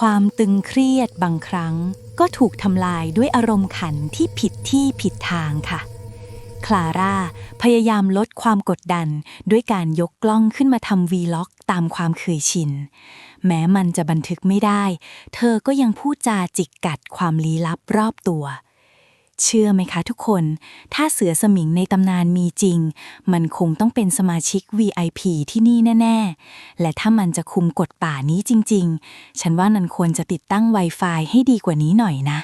ความตึงเครียดบางครั้งก็ถูกทำลายด้วยอารมณ์ขันที่ผิดที่ผิดทางค่ะ คลาร่าพยายามลดความกดดันด้วยการยกกล้องขึ้นมาทำวีล็อกตามความเคยชิน แม้มันจะบันทึกไม่ได้ เธอก็ยังพูดจาจิกกัดความลี้ลับรอบตัว เชื่อไหมคะทุกคน ถ้าเสือสมิงในตำนานมีจริง มันคงต้องเป็นสมาชิก VIP ที่นี่แน่ ๆ และถ้ามันจะคุมกฎป่านี้จริง ๆ ฉันว่านันควรจะติดตั้ง Wi-Fi ให้ดีกว่านี้หน่อยนะ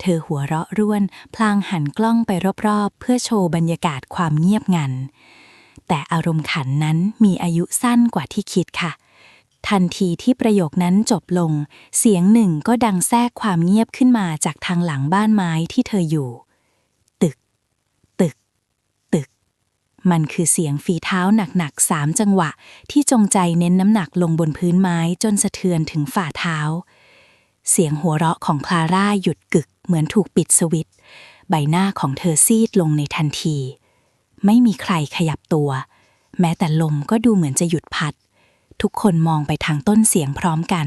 เธอหัวเราะร่วน พลางหันกล้องไปรอบๆ เพื่อโชว์บรรยากาศความเงียบงัน แต่อารมณ์ขันนั้นมีอายุสั้นกว่าที่คิดค่ะ ทันทีที่ประโยคนั้นจบลง เสียงหนึ่งก็ดังแทรกความเงียบขึ้นมาจากทางหลังบ้านไม้ที่เธออยู่ ตึก ตึก ตึก มันคือเสียงฝีเท้าหนักๆสามจังหวะ ที่จงใจเน้นน้ำหนักลงบนพื้นไม้จนสะเทือนถึงฝ่าเท้า เสียงหัวเราะของคลาร่าหยุดกึกเหมือนถูกปิดสวิตช์ใบหน้าของเธอซีดลงในทันที ไม่มีใครขยับตัว แม้แต่ลมก็ดูเหมือนจะหยุดพัด ทุกคนมองไปทางต้นเสียงพร้อมกัน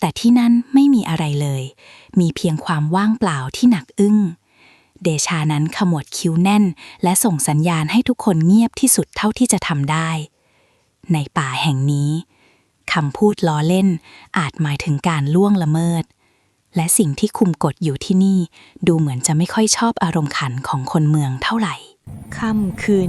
แต่ที่นั่นไม่มีอะไรเลย มีเพียงความว่างเปล่าที่หนักอึ้ง เดชานั้นขมวดคิ้วแน่น และส่งสัญญาณให้ทุกคนเงียบที่สุดเท่าที่จะทำได้ ในป่าแห่งนี้คำพูดล้อเล่น อาจหมายถึงการล่วงละเมิด และสิ่งที่คุมกฎอยู่ที่นี่ ดูเหมือนจะไม่ค่อยชอบอารมณ์ขันของคนเมืองเท่าไหร่ค่ำคืน